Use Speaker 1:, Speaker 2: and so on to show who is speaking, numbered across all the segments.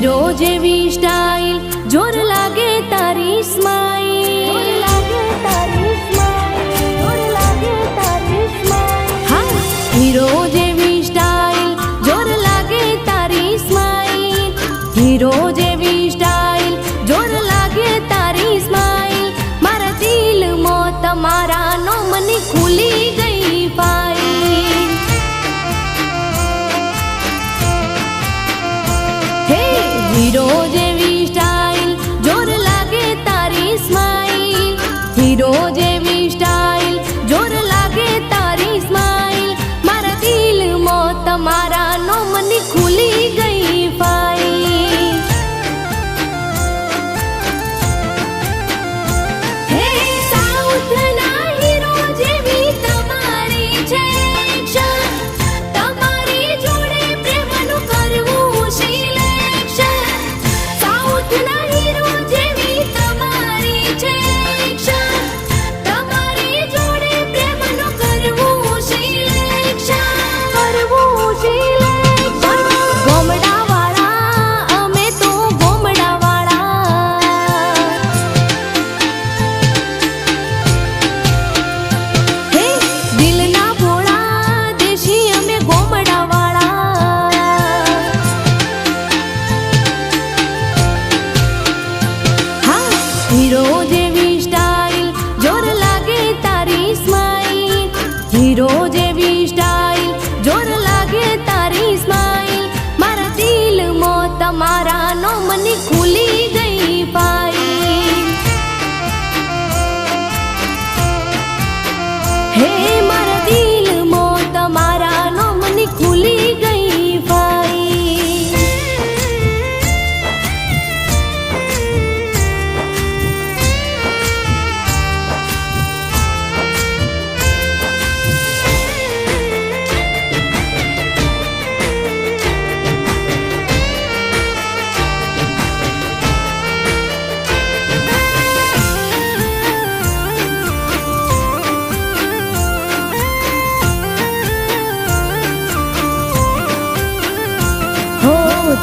Speaker 1: રોજે વીસ ડાઈલ જોર લાગે તારી સ્માઈલ फिरोजे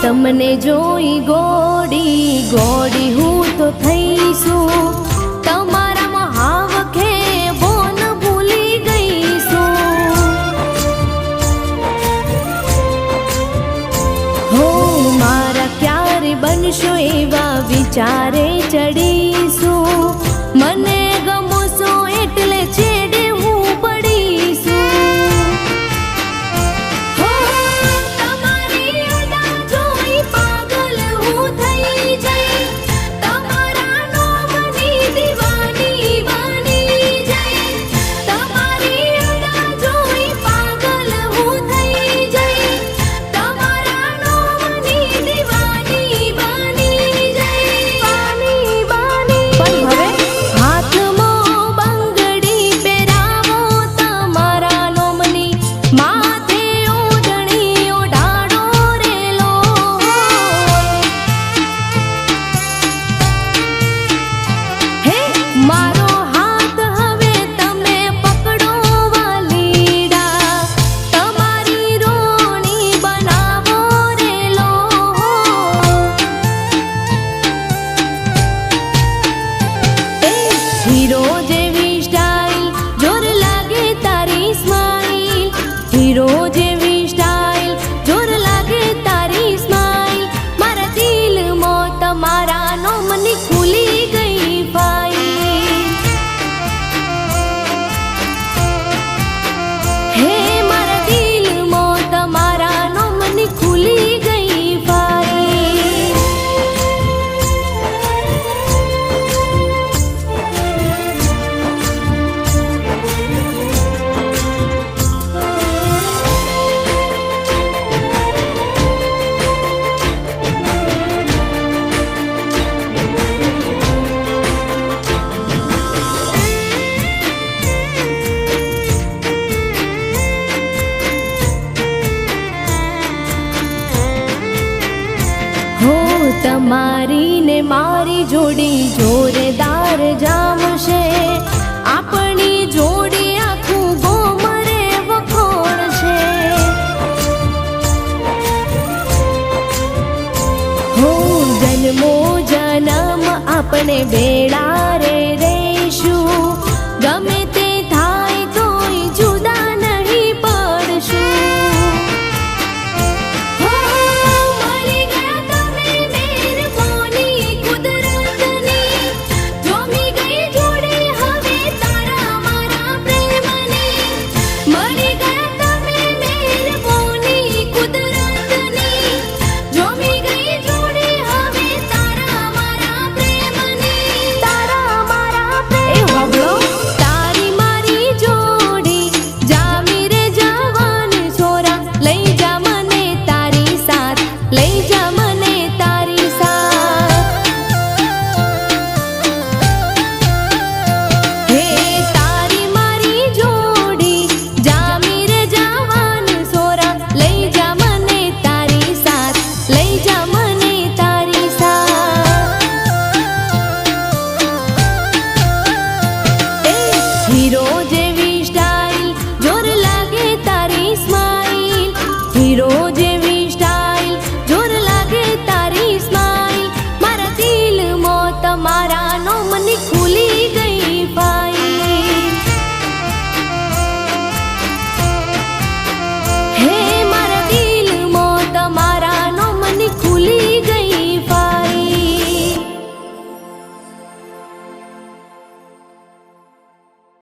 Speaker 1: તમને જોઈ ગોડી ગોડી હું તો થઈશું. તમારા હાવખે બોન ભૂલી ગઈશું. હું, મારા ક્યારે બનશો એવા વિચારે? તમારીને મારી જોડી જોરદાર જામશે આપણી જોડી આખું ગોમરે વખોણ છે. હું જન્મો જન્મ આપણે બેડા રે